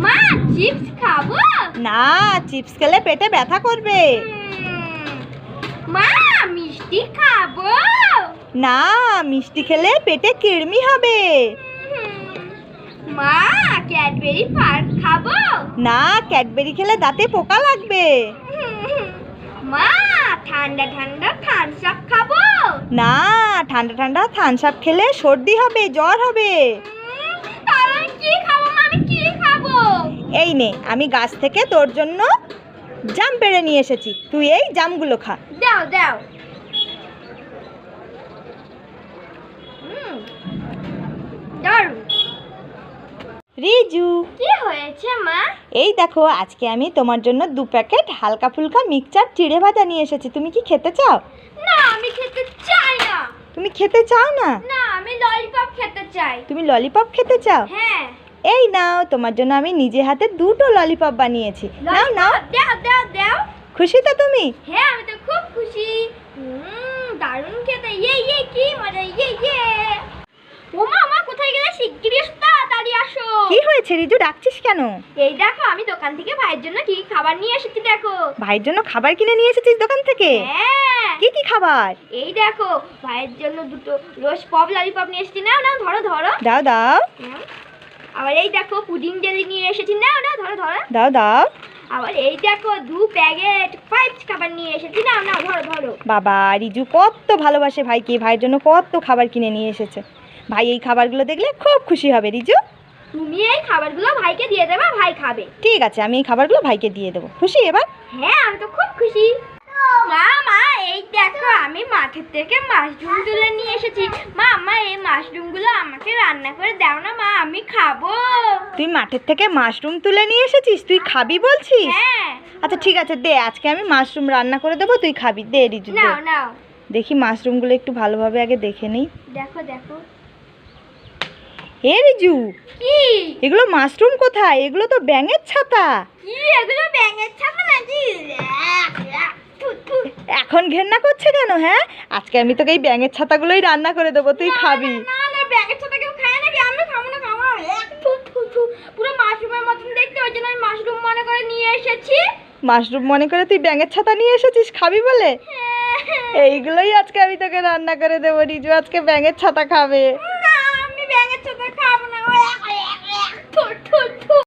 মা চিপস খাব? না চিপস খেলে পেটে ব্যথা করবে। মা মিষ্টি খাব? না মিষ্টি খেলে পেটে কিড়মি হবে। মা ক্যাডবেরি পার্ক খাব? না ক্যাডবেরি খেলে দাঁতে পোকা লাগবে। মা ঠান্ডা ঠান্ডা থামস আপ খাব? না ঠান্ডা ঠান্ডা থানস আপ খেলে সর্দি হবে জ্বর হবে উম, তাহলে কি খাব মা আমি কি খাব এই নে আমি গাছ থেকে তোর জন্য জাম পেড়ে নিয়ে এসেছি। তুই এই জামগুলো খা। দাও দাও। রিজু। কি হয়েছে মা? এই দেখো আজকে আমি তোমার জন্য দু প্যাকেট হালকা ফুলকা মিক্সচার চিড়ে ভাজা নিয়ে এসেছি। তুমি কি খেতে চাও? না আমি খেতে চাই না। তুমি খেতে চাও না? না আমি ললিপপ খেতে চাই। তুমি ললিপপ খেতে চাও? হ্যাঁ। এই নাও তোমার জন্য আমি নিজে হাতে দুটো ললিপপ বানিয়েছি। নাও নাও। দাও দাও দাও। খুশি তো তুমি? হ্যাঁ আমি তো খুব খুশি। হুম দারুণ খেতে। ইয়ে ইয়ে কি মজা ইয়ে ইয়ে। ও মা কোথায় গেলে শিগগিরই এসো তাড়াতাড়ি আসো। কি হয়েছে রিজু? ডাকছিস কেন? এই দেখো আমি দোকান থেকে ভাইয়ের জন্য কি খাবার নিয়ে এসেছি দেখো। ভাইয়ের জন্য খাবার কিনে নিয়ে এসেছিস দোকান থেকে? হ্যাঁ। কি কি খাবার? এই দেখো ভাইয়ের জন্য দুটো রোজ পপ ললিপপ নিয়ে এসেছি। নাও নাও ধরো ধরো। দাও দাও। আবার এই দেখো পুডিং জেলি নিয়ে এসেছি। নাও নাও ধরো ধরো। দাও দাও। আবার এই দেখো দু প্যাকেট পাইপস খাবার নিয়ে এসেছি। নাও নাও ধরো ধরো। বাবা রিজু কত ভালোবাসে ভাইকে ভাইয়ের জন্য কত খাবার কিনে নিয়ে এসেছে। ভাই এই খাবারগুলো দেখলে খুব খুশি হবে রিজু। তুমি এই খাবারগুলো ভাইকে দিয়ে দেবা ভাই খাবে। ঠিক আছে আমি এই খাবারগুলো ভাইকে দিয়ে দেবো। খুশি এবার? হ্যাঁ আমি তো খুব খুশি। মা মা এই দেখো আমি মাঠের থেকে মাশরুম তুলে নিয়ে এসেছি। মা মা এই মাশরুমগুলো আমাকে রান্না করে দাও না মা আমি খাব। তুই মাঠের থেকে মাশরুম তুলে নিয়ে এসেছিস? তুই খাবি বলছিস? হ্যাঁ। আচ্ছা ঠিক আছে দে আজকে আমি মাশরুম রান্না করে দেবো তুই খাবি। দে রিজু দে। নাও নাও। দেখি মাশরুমগুলো একটু ভালোভাবে আগে দেখে নিই। দেখো দেখো। হে রিজু। কি? এগুলো মাশরুম কোথায়? এগুলো তো ব্যাঙের ছাতা। কি? এগুলো ব্যাঙের ছাতা নাকি? থু, থু। এখন ঘেন্না করছে কেন হ্যাঁ? আজকে আমি তোকে এই ব্যাঙের ছাতাগুলোই রান্না করে দেবো তুই খাবি। না ছাতা কেউ খায় নাকি? আমি খাব না খাব না। পুরো মাশরুমের মতন দেখতে ওই জন্য আমি মাশরুম মনে করে নিয়ে এসেছি। মাশরুম মনে করে তুই ব্যাঙের ছাতা নিয়ে এসেছিস? খাবি বলে? এইগুলোই আজকে আমি তোকে রান্না করে দেবো। রিজু আজকে ব্যাঙের ছাতা খাবে। আমি ব্যাঙের ছাতা খাব না।